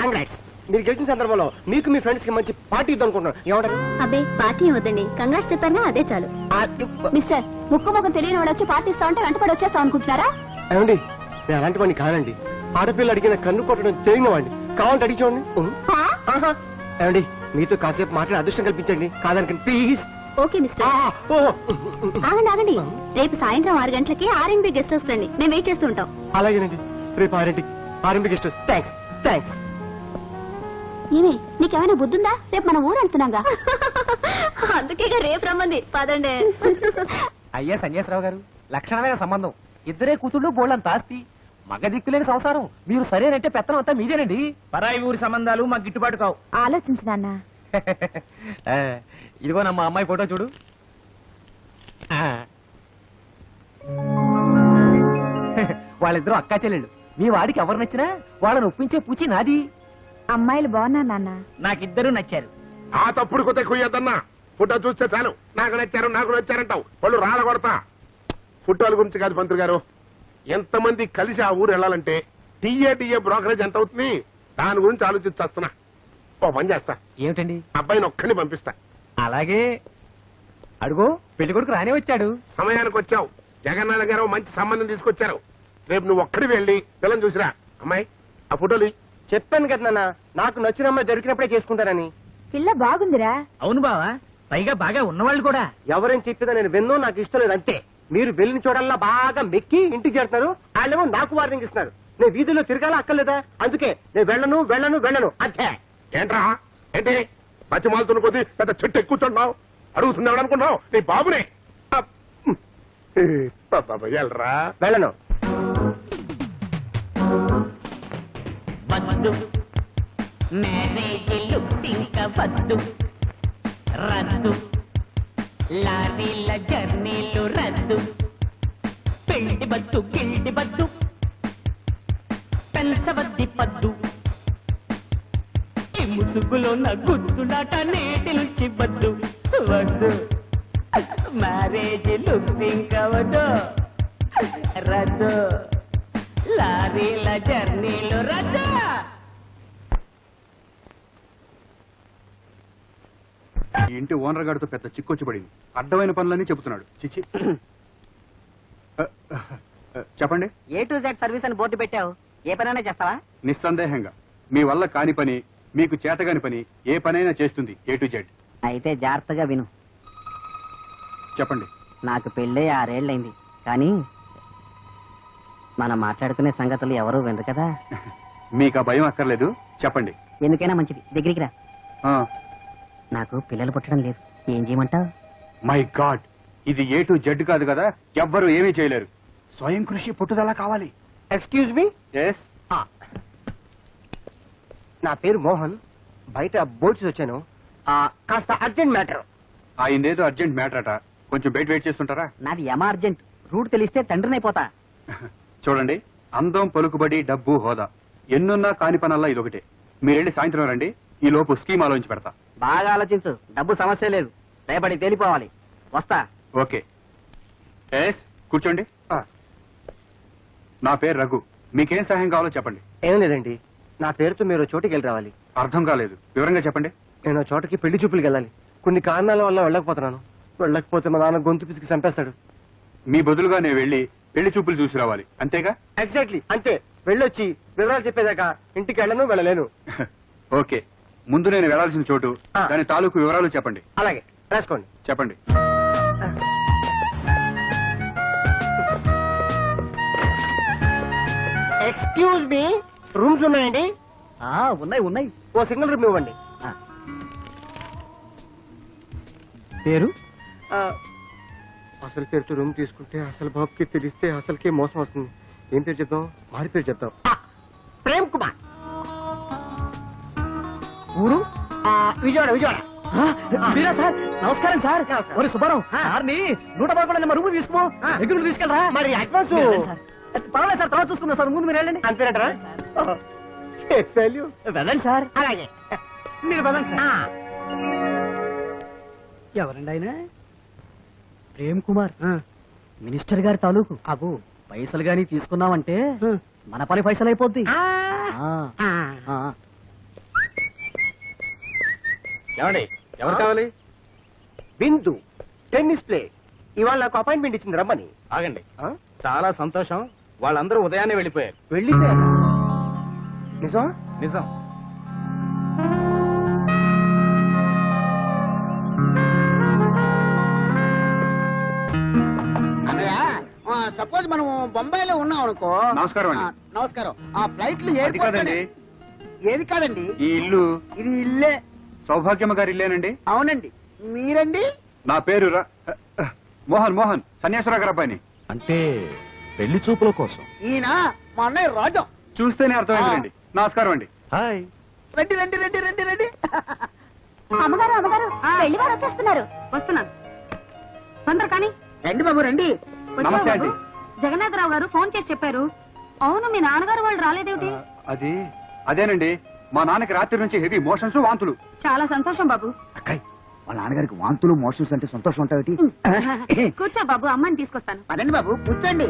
Congrats మీరు గెలిచిన సందర్భంలో మీకు మీ ఫ్రెండ్స్కి మంచి పార్టీ ఇద్దాం అనుకుంటున్నాను ఏమంటారు? అబ్బే పార్టీ వద్దండి కంగ్రాట్స్ చెప్పారుగా అదే చాలు. మిస్టర్ ముక్కు ముఖం తెలియని వాడు వచ్చి పార్టీ ఇస్తా ఉంటే వెంటపడి వచ్చేస్తాం అనుకుంటున్నారా? ఏమండి నేను అలాంటి వాడిని కాదండి. ఆడపిల్ల అడిగిన కన్ను కొట్టడం తెలియని వాడిని. కావాలంటే అడిగి చూడండి. ఏమండి మీతో కాసేపు మాట్లాడే అదృష్టం కల్పించండి. కాదనకండి ప్లీజ్. Okay mister. ఆగండి ఆగండి. రేపు సాయంత్రం ఆరు గంటలకి ఆర్ఎన్బి గెస్ట్ హౌస్ రండి. మేము వెయిట్ చేస్తూ ఉంటాం. అలాగేనండి. రేపు ఆరింటికి Arambhi guest house thanks thanks ఏమి నీకేమైనా బుద్ధుందా? రేపు మన ఊరు వెళ్తున్నాగా. అందుకే రేపు రమ్మంది. పదండి. అయ్యా సన్యాసరావు గారు లక్షణమైన సంబంధం. ఇద్దరే కూతుళ్ళు బోళ్ళంత ఆస్తి. మగ దిక్కులేని సంసారం. మీరు సరేనంటే పెత్తనం అంతా మీదేనండి. పరాయి ఊరి సంబంధాలు మాకు గిట్టుబాటు కావు. ఆలోచించు నాన్న. ఇదిగో నమ్మ అమ్మాయి ఫోటో చూడు. వాళ్ళిద్దరూ అక్కా చెల్లెళ్ళు. మీ వాడికి ఎవరు నచ్చినా వాళ్ళని ఒప్పించే పూచి నాది. అమ్మాయిలు బాగున్నారు నాన్న. నాకిద్దరు నచ్చారు. ఆ తప్పుడు కొత్త కుయ్యద్దన్నా. ఫోటో చూస్తే చాలు. నాకు నచ్చారు నాకు నచ్చారంటావు. వాళ్ళు రాళ్ళ కొడతా ఫోటోల గురించి కాదు పంతులు గారు. ఎంతమంది కలిసి ఆ ఊరు వెళ్ళాలంటే టీఏ టీఏ బ్రోకరేజ్ ఎంత అవుతుంది? దాని గురించి ఆలోచించేస్తున్నా ఓ పని చేస్తా. ఏమిటండి? అబ్బాయిని ఒక్కడిని పంపిస్తా. అలాగే. అడుగో పెళ్ళి కొడుకు రానే వచ్చాడు. సమయానికి వచ్చావు. జగన్నాథ గారు మంచి సంబంధం తీసుకొచ్చారు. రేపు నువ్వు ఒక్కడి వెళ్ళి పిల్లని చూసిరా. అమ్మాయి ఆ ఫోటోలు. చెప్పాను కదా నాన్న నాకు నచ్చిన అమ్మాయి దొరికినప్పుడే చేసుకుంటానని. పిల్ల బాగుందిరా. అవును బావా పైగా బాగా ఉన్నవాళ్ళు కూడా. ఎవరేం చెప్పినా నేను విన్నో నాకు ఇష్టం లేదు అంతే. మీరు వెళ్ళిన చోటల్లా బాగా మెక్కి ఇంటికి చేరుతున్నారు వాళ్ళేమో నాకు వార్నింగ్ ఇస్తున్నారు. నేను వీధిలో తిరగాల అక్కర్లేదా? అందుకే నేను వెళ్ళను వెళ్ళను వెళ్ళను అంతే. ఏంట్రా? ఏంటి? పచ్చి మాలుతున్న కొద్దీ పెద్ద చెట్టు ఎక్కుతున్నావు అడుగుతున్నావు అనుకున్నావు నీ బాబునే. వెళ్ళను. వద్దు. మ్యారేజ్ లుక్స్ ఇంకా వద్దు రద్దు. లారీల జర్నీలు రద్దు. పెళ్ళి బద్దు గిల్డి బద్దు. పెంచవద్ది పద్దు. ఈ ముసుగులో నా గుద్దులాట నేటి నుంచి వద్దు. వద్దు. మ్యారేజ్ లుక్స్ ఇంకా వద్దు రద్దు. లారీల జర్నీలు రద్దు. ఈ ఇంటి ఓనర్ గారితో పెద్ద చిక్కొచ్చి పడింది అడ్డమైన పనులన్నీ చెబుతున్నాడు. అ, చెప్పండి. ఏ టు జెడ్ సర్వీస్ అని బోర్డు పెట్టావు? ఏ పనైనా చేస్తావా? నిస్సందేహంగా. మీ వల్ల కాని పని మీకు చేతగాని పని ఏ పనైనా చేస్తుంది ఏ టు జెడ్. అయితే జాగ్రత్తగా విను. చెప్పండి. నాకు పెళ్ళే ఆరేళ్ళైంది కానీ మనం మాట్లాడుకునే సంగతులు ఎవరూ వినరు కదా. మీకు ఆ భయం అక్కర్లేదు. చెప్పండి. ఎందుకైనా మంచిది. దగ్గరికి రా. నాకు పిల్లలు పుట్టడం లేదు. ఏం చేయమంటావు? మై గాడ్ ఇది ఏ టు జెడ్ కాదు కదా? ఎవ్వరు ఏమీ చేయలేరు. స్వయం కృషి పుట్టుదల కావాలి. ఎక్స్క్యూజ్ మీ ఎస్ నా పేరు మోహన్. బయట బోర్డ్స్ వచ్చాను. ఆ, కాస్త అర్జెంట్ మ్యాటర్. ఆయనేదో అర్జెంట్ మ్యాటర్ అట. కొంచెం బయట వెయిట్ చేస్తుంటారా? నాది ఎమర్జెంట్ రూట్ తెలిస్తే తండ్రినైపోతా చూడండి అందం పలుకుబడి డబ్బు హోదా. ఎన్నున్నా కాని పనల్లా ఇదొకటే. మీరెళ్ళి సాయంత్రం రండి ఈ లోపు స్కీమ్ ఆలోచించి పెడతా. బాగా ఆలోచించు. డబ్బు సమస్య లేదు. రేపటి తేలిపోవాలి. వస్తా. ఓకే. ఎస్ కూర్చోండి. నా పేరు రఘు. మీకేం సహాయం కావాలో చెప్పండి. ఏం లేదండి. నా పేరుతో మీరు చోటికి వెళ్ళి రావాలి. అర్థం కాలేదు. వివరంగా చెప్పండి. నేను ఆ చోటకి పెళ్ళి చూపులకి వెళ్ళాలి. కొన్ని కారణాల వల్ల వెళ్ళకపోతున్నాను. వెళ్ళకపోతే మా నాన్న గొంతు పిసికి చంపేస్తాడు. మీ బదులుగా నేను వెళ్ళి పెళ్ళి చూపులు చూసి రావాలి. అంతేగా? ఎగ్జాక్ట్లీ అంతే. వెళ్ళొచ్చి వివరాలు చెప్పేదాకా ఇంటికి వెళ్ళను వెళ్ళలేను. ఓకే. ముందు నేను వెళ్ళాల్సిన చోటు ఆ. దాని తాలూకు వివరాలు చెప్పండి. అలాగే రాసుకోండి. చెప్పండి. ఎక్స్క్యూజ్ మీ రూమ్స్ ఉన్నాయండి? ఉన్నాయి ఉన్నాయి. ఓ సింగిల్ రూమ్ ఇవ్వండి. పేరు? ఆ, అసలు పేరుతో రూమ్ తీసుకుంటే అసలు బాబుకి తెలిస్తే అసలుకే మోసం వస్తుంది. ఏం పేరు చెప్దాం? మారి పేరు చెప్దాం. ఆ, ప్రేమ్ కుమార్. ఊరు? విజయవాడ విజయవాడ. మీరా సార్? నమస్కారం సార్. ఒరే సుబ్బారావు. సార్ని నూట పదకొండు రూమ్ తీసుకో. దగ్గర తీసుకెళ్ళరా. మరి అడ్వాన్స్. మీరు. పర్వాలేదు సార్ తర్వాత చూసుకుందాం సార్. ముందు మీరు వెళ్ళండి. అంతేనటరా? వెళ్ళండి సార్. అలాగే. మీరు సార్. ఎవరండి ఆయన? ప్రేమ్ కుమార్. మినిస్టర్ గారి తాలూకు. అబు పైసలు గాని తీసుకున్నామంటే మన పని పైసలు అయిపోద్ది. ఏమండి? ఎవరు కావాలి? Bindu tennis play. ఇవాళ నాకు అపాయింట్మెంట్ ఇచ్చింది రమ్మని. ఆగండి. ఆ? చాలా సంతోషం. వాళ్ళందరూ ఉదయాన్నే వెళ్ళిపోయారు. వెళ్ళిపోయారు? నిజం. నిజం సపోజ్ మనం బొంబాయిలో ఉన్నాం అనుకో నమస్కారం అండి. ఆ, నమస్కారం. ఆ ఫ్లైట్లు అది ఎయిర్పోర్ట్ కాదండి ఏది కాదండి? ఈ ఇల్లు. ఇది ఇల్లే. సౌభాగ్యమ్మ గారి ఇల్లేనండి అవునండి. మీరండి? నా పేరు ర- మోహన్ మోహన్ సన్యాసరావు గారి అబ్బాయిని అంటే పెళ్ళి చూపుల కోసం. ఈయన మా అన్నయ్య రాజం. చూస్తేనే అర్థమైందండి నమస్కారం అండి. హాయ్. రండి రండి రండి రండి రండి. అమ్మగారు అమ్మగారు పెళ్ళి వారు వచ్చేస్తున్నారు. వస్తున్నాను. తొందర కానీ. రండి బాబు రండి. నమస్తే అండి. జగన్నాథరావు గారు ఫోన్ చేసి చెప్పారు. అవును మీ నాన్నగారు వాళ్ళు రాలేదేమిటి? అది అదేనండి. మా నాన్నకి రాత్రి నుంచి హెవీ మోషన్స్ వాంతులు. చాలా సంతోషం బాబు. అక్కాయ్ వాళ్ళ నాన్నగారికి వాంతులు మోషన్స్ అంటే సంతోషం ఉంటాయి కూర్చో బాబు అమ్మని తీసుకొస్తాను. పదండి బాబు? కూర్చోండి.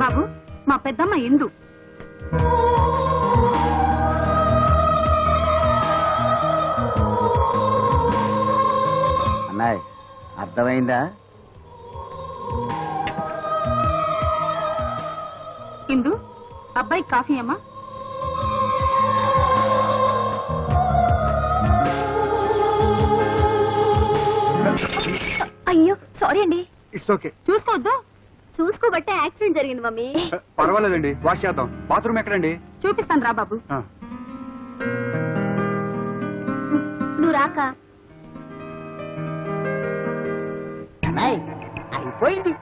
బాబు మా పెద్దమ్మ ఇందు. అర్థమైందా? ఇందు అబ్బాయి కాఫీ అమ్మా. అయ్యో సారీ అండి. ఇట్స్ ఓకే చూసుకోవద్దు చూసుకోబట్టే యాక్సిడెంట్ జరిగింది మమ్మీ. పర్వాలేదండి వాష్ చేద్దాం. బాత్రూమ్ ఎక్కడండి? చూపిస్తాను రా బాబు. నువ్వు రాక. అన్నాయ్ అయిపోయింది.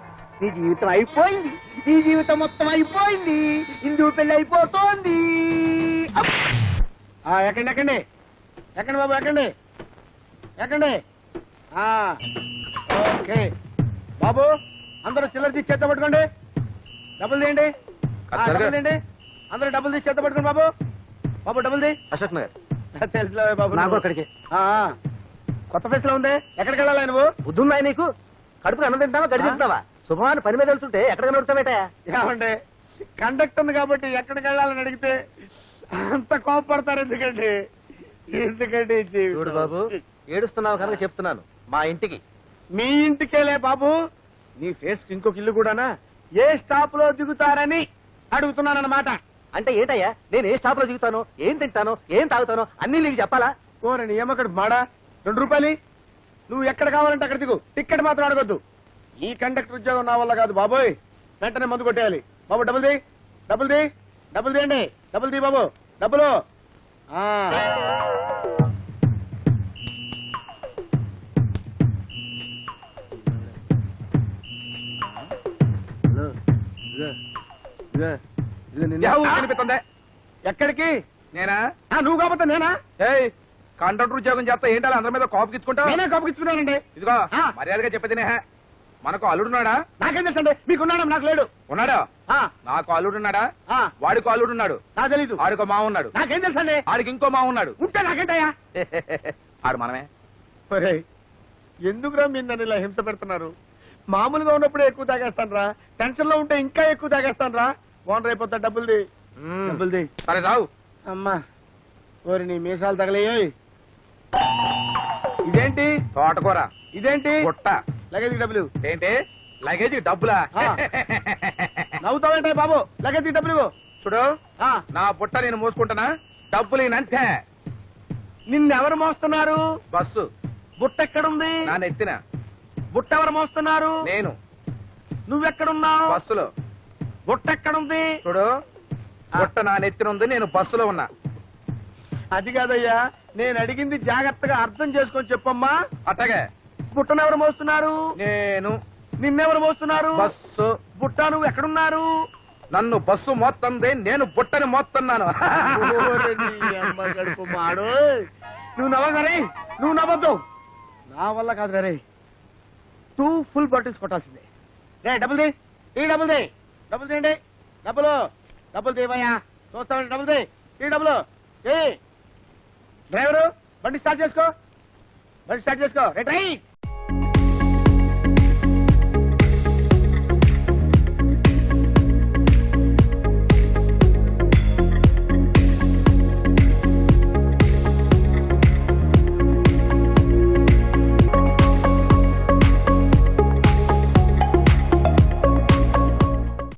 నీ జీవితం అయిపోయింది. నీ జీవితం మొత్తం అయిపోయింది. హిందూ పెళ్ళి అయిపోతోంది. ఎక్కండి ఎక్కండి. ఎక్కండి బాబు ఎక్కండి. ఎక్కండి. ఓకే. బాబు అందరూ చిల్లర తీసి చేత పట్టుకోండి. డబ్బులు తీయండి. డబ్బులు తీయండి. అందరూ డబ్బులు తీసి చేత పట్టుకోండి బాబు. బాబు డబ్బులు తీ. అశోక్ నగర్. తెలుసులే బాబు నాకు. అక్కడికి. కొత్త ఫేస్లో ఉంది. ఎక్కడికి వెళ్ళాలి నువ్వు? బుద్ధుందా నీకు? కడుపుకి అన్నం తింటావా? గడి తింటావా శుభమాన పని మీద వెళ్తుంటే ఎక్కడ నడుస్తావేట ఏమండి కండక్ట్ ఉంది కాబట్టి ఎక్కడికి వెళ్ళాలని అడిగితే అంత కోపడతారు ఎందుకండి? ఎందుకండి? చూడు బాబు ఏడుస్తున్నావు కనుక చెప్తున్నాను. మా ఇంటికి. మీ ఇంటికేలే బాబు. నీ ఫేస్కి ఇంకొక ఇల్లు కూడానా? ఏ స్టాప్లో దిగుతారని అడుగుతున్నానన్నమాట. అంటే ఏంటయ్యా? నేను ఏ స్టాప్లో దిగుతాను? ఏం తింటాను? ఏం తాగుతాను? అన్ని నీకు చెప్పాలా? ఓరని ఏమక్కడ మాడా? రెండు రూపాయలు నువ్వు ఎక్కడ కావాలంటే అక్కడ దిగు. టికెట్ మాత్రం అడగొద్దు. ఈ కండక్టర్ ఉద్యోగం నా వల్ల కాదు బాబోయ్. వెంటనే మందు కొట్టేయాలి. బాబు డబ్బులు ది డబ్బులు ది డబ్బులు తీయండి డబ్బులు తీ బాబు. డబ్బులు ఎక్కడికి? నేనా? నువ్వు కాకపోతే నేనా? కండక్టర్ ఉద్యోగం చేస్తా ఏంటో అందరి మీద కోపకిచ్చుకుంటావు నేనే కోపగించుకున్నానండి. ఇదిగో ఆ. మర్యాదగా చెప్పేది నేహ మనకు అల్లుడున్నాడా? నాకేం తెలుసండి? మీకున్నాడు? నాకు లేడు. ఉన్నాడా? ఆ, నాకు అల్లుడున్నాడా? ఆ, వాడికో అల్లుడున్నాడు. నాకు తెలీదు. ఆడికో మా ఉన్నాడు. నాకేం తెలుసండి? ఆడికి ఇంకో మా ఉన్నాడు. ఉంటే నాకేంటయ్యా? ఆడు మనమే. ఒరేయ్, ఎందుకురా మీరు నన్ను ఇలా హింస పెడుతున్నారు? మామూలుగా ఉన్నప్పుడే ఎక్కువ తాగేస్తాను రా టెన్షన్లో ఉంటే ఇంకా ఎక్కువ తాగేస్తాను రా ఓనర్ అయిపోతా డబ్బులుది. డబ్బులుది సరే చావు. అమ్మా ఓరి నీ మీసాలు తగలేయోయ్ ఇదేంటి? తోటకూర. ఇదేంటి? గుట్ట. లగేజ్ డబ్బులు ఏంటి? లగేజ్ డబ్బులా. నవ్వుతావేంటే బాబు? లగేజ్ డబ్బులు. చూడు ఆ. నా బుట్ట నేను మోసుకుంటున్నా డబ్బులు ఈయనంతే నిన్నెవరు మోస్తున్నారు? బస్సు. బుట్ట ఎక్కడుంది నా నెత్తిన బుట్ట ఎవరు మోస్తున్నారు? నేను. నువ్వెక్కడున్నావు? బస్సులో. బుట్ట ఎక్కడుంది చూడు బుట్ట నా నెత్తిన ఉంది నేను బస్సులో ఉన్నా. అది కాదయ్యా. నేను అడిగింది జాగ్రత్తగా అర్థం చేసుకొని చెప్పమ్మా. అట్టగే. బుట్టను ఎవరు మోస్తున్నారు? నేను. నిన్నెవరు మోస్తున్నారు? బస్సు. బుట్ట నువ్వు ఎక్కడున్నారు? నన్ను బస్సు మోస్తుంది నేను బుట్టని మోస్తున్నాను మాడోయ్. నువ్వు నవ్వగరే నువ్వు నవ్వద్దు. నా వల్ల కాదు రే. టూ ఫుల్ బాటిల్స్ కొట్టాల్సిందే. రే డబ్బులు ది. ఈ డబ్బులు ది. తీయండి డబ్బులు డబ్బులు తీవయ్యా చూస్తామండి డబ్బులు ది. ఈ డబ్బులు తీ డ్రైవరు బండి స్టార్ట్ చేసుకో. బండి స్టార్ట్ చేసుకో. రైట్.